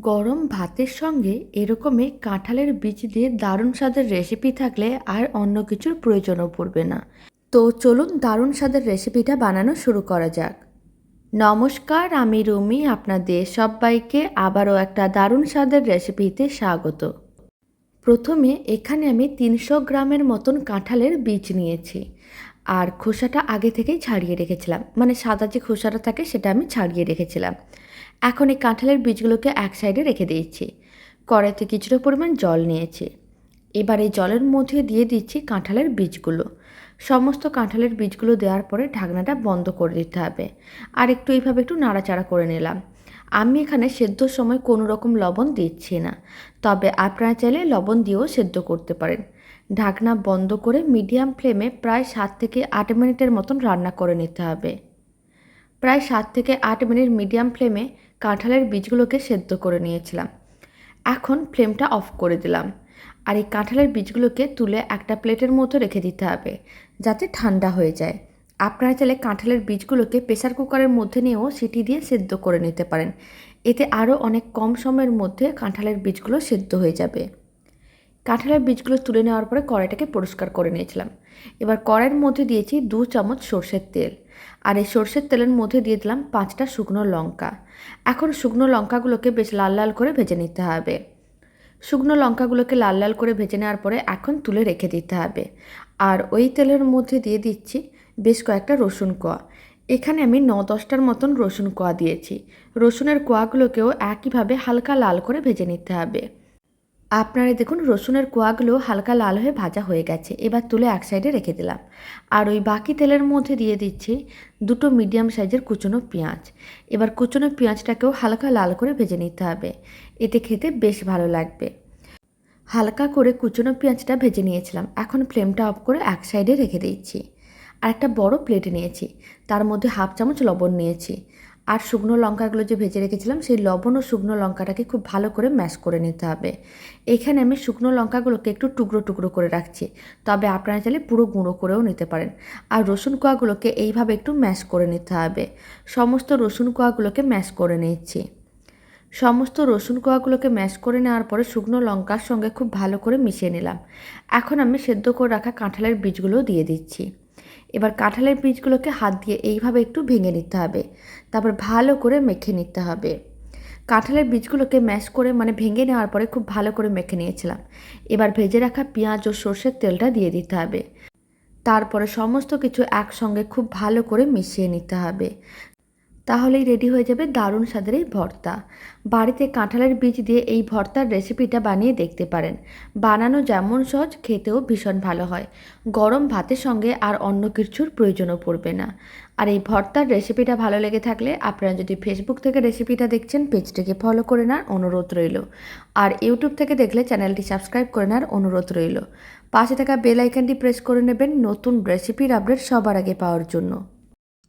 গরম ভাতের সঙ্গে এরকমই কাঁঠালের বীজ দিয়ে দারুণ স্বাদের রেসিপি থাকলে আর অন্য কিছুর প্রয়োজনও পড়বে না। তো চলুন দারুণ স্বাদের রেসিপিটা বানানো শুরু করা যাক। নমস্কার, আমি রুমি, আপনাদের সবাইকে আবারও একটা দারুণ স্বাদের রেসিপিতে স্বাগত। প্রথমে এখানে আমি তিনশো গ্রামের মতন কাঁঠালের বীজ নিয়েছি। আর খোসাটা আগে থেকেই ছাড়িয়ে রেখেছিলাম। মানে সাদা যে খোসাটা থাকে সেটা আমি ছাড়িয়ে রেখেছিলাম। এখন এই কাঁঠালের বীজগুলোকে এক সাইডে রেখে দিয়েছি। কড়াইতে কিছুটা পরিমাণ জল নিয়েছি। এবার এই জলের মধ্যে দিয়ে দিচ্ছি কাঁঠালের বীজগুলো। সমস্ত কাঁঠালের বীজগুলো দেওয়ার পরে ঢাকনাটা বন্ধ করে দিতে হবে। আর একটু এইভাবে একটু নাড়াচাড়া করে নিলাম। আমি এখানে সেদ্ধর সময় কোনো রকম লবণ দিচ্ছি না। তবে আপনারা চাইলে লবণ দিয়েও সেদ্ধ করতে পারেন। ঢাকনা বন্ধ করে মিডিয়াম ফ্লেমে প্রায় সাত থেকে আট মিনিটের মতন রান্না করে নিতে হবে। প্রায় সাত থেকে আট মিনিট মিডিয়াম ফ্লেমে কাঁঠালের বীজগুলোকে সেদ্ধ করে নিয়েছিলাম। এখন ফ্লেমটা অফ করে দিলাম। আর এই কাঁঠালের বীজগুলোকে তুলে একটা প্লেটের মধ্যে রেখে দিতে হবে, যাতে ঠান্ডা হয়ে যায়। আপনারা চাইলে কাঁঠালের বীজগুলোকে প্রেসার কুকারের মধ্যে নিয়েও সিটি দিয়ে সেদ্ধ করে নিতে পারেন। এতে আরও অনেক কম সময়ের মধ্যে কাঁঠালের বীজগুলো সেদ্ধ হয়ে যাবে। কাঁঠালের বীজগুলো তুলে নেওয়ার পরে কড়াইটাকে পরিষ্কার করে নিয়েছিলাম। এবার কড়াইয়ের মধ্যে দিয়েছি দু চামচ সর্ষের তেল। আর এই সর্ষের তেলের মধ্যে দিয়ে দিলাম পাঁচটা শুকনো লঙ্কা। এখন শুকনো লঙ্কাগুলোকে বেশ লাল লাল করে ভেজে নিতে হবে। শুকনো লঙ্কাগুলোকে লাল লাল করে ভেজে নেওয়ার পরে এখন তুলে রেখে দিতে হবে। আর ওই তেলের মধ্যে দিয়ে দিচ্ছি বেশ কয়েকটা রসুন কোয়া। এখানে আমি ন দশটার মতন রসুন কোয়া দিয়েছি। রসুনের কোয়াগুলোকেও একইভাবে হালকা লাল করে ভেজে নিতে হবে। আপনারা দেখুন, রসুনের কোয়াগুলো হালকা লাল হয়ে ভাজা হয়ে গেছে। এবার তুলে এক সাইডে রেখে দিলাম। আর ওই বাকি তেলের মধ্যে দিয়ে দিচ্ছি দুটো মিডিয়াম সাইজের কুচনো পেঁয়াজ। এবার কুচনো পেঁয়াজটাকেও হালকা লাল করে ভেজে নিতে হবে। এতে খেতে বেশ ভালো লাগবে। হালকা করে কুচনো পেঁয়াজটা ভেজে নিয়েছিলাম। এখন ফ্লেমটা অফ করে এক সাইডে রেখে দিচ্ছি। আর একটা বড় প্লেটে নিয়েছি। তার মধ্যে হাফ চামচ লবণ নিয়েছি। আর শুকনো লঙ্কাগুলো যে ভেজে রেখেছিলাম, সেই লবণ ও শুকনো লঙ্কাটাকে খুব ভালো করে ম্যাশ করে নিতে হবে। এখানে আমি শুকনো লঙ্কাগুলোকে একটু টুকরো টুকরো করে রাখছি, তবে আপনারা চাইলে পুরো গুঁড়ো করেও নিতে পারেন। আর রসুন কোয়াগুলোকে এইভাবে একটু ম্যাশ করে নিতে হবে। সমস্ত রসুন কোয়াগুলোকে ম্যাশ করে নিচ্ছি। সমস্ত রসুন কোয়াগুলোকে ম্যাশ করে নেওয়ার পরে শুকনো লঙ্কার সঙ্গে খুব ভালো করে মিশিয়ে নিলাম। এখন আমি সেদ্ধ করে রাখা কাঁঠালের বীজগুলো দিয়ে দিচ্ছি। এবার কাঁঠালের বীজগুলোকে হাত দিয়ে এইভাবে একটু ভেঙে নিতে হবে। তারপর ভালো করে মেখে নিতে হবে। কাঁঠালের বীজগুলোকে ম্যাশ করে মানে ভেঙে নেওয়ার পরে খুব ভালো করে মেখে নিয়েছিলাম। এবার ভেজে রাখা পেঁয়াজ ও সর্ষের তেলটা দিয়ে দিতে হবে। তারপরে সমস্ত কিছু একসঙ্গে খুব ভালো করে মিশিয়ে নিতে হবে। তাহলেই রেডি হয়ে যাবে দারুণ স্বাদের এই ভর্তা। বাড়িতে কাঁঠালের বীজ দিয়ে এই ভর্তার রেসিপিটা বানিয়ে দেখতে পারেন। বানানো যেমন সহজ, খেতেও ভীষণ ভালো হয়। গরম ভাতের সঙ্গে আর অন্য কিছুর প্রয়োজনও পড়বে না। আর এই ভর্তার রেসিপিটা ভালো লেগে থাকলে আপনারা যদি ফেসবুক থেকে রেসিপিটা দেখছেন পেজটিকে ফলো করে নেওয়ার অনুরোধ রইল। আর ইউটিউব থেকে দেখলে চ্যানেলটি সাবস্ক্রাইব করে নেওয়ার অনুরোধ রইল। পাশে থাকা বেল আইকনটি প্রেস করে নেবেন নতুন রেসিপির আপডেট সবার আগে পাওয়ার জন্য।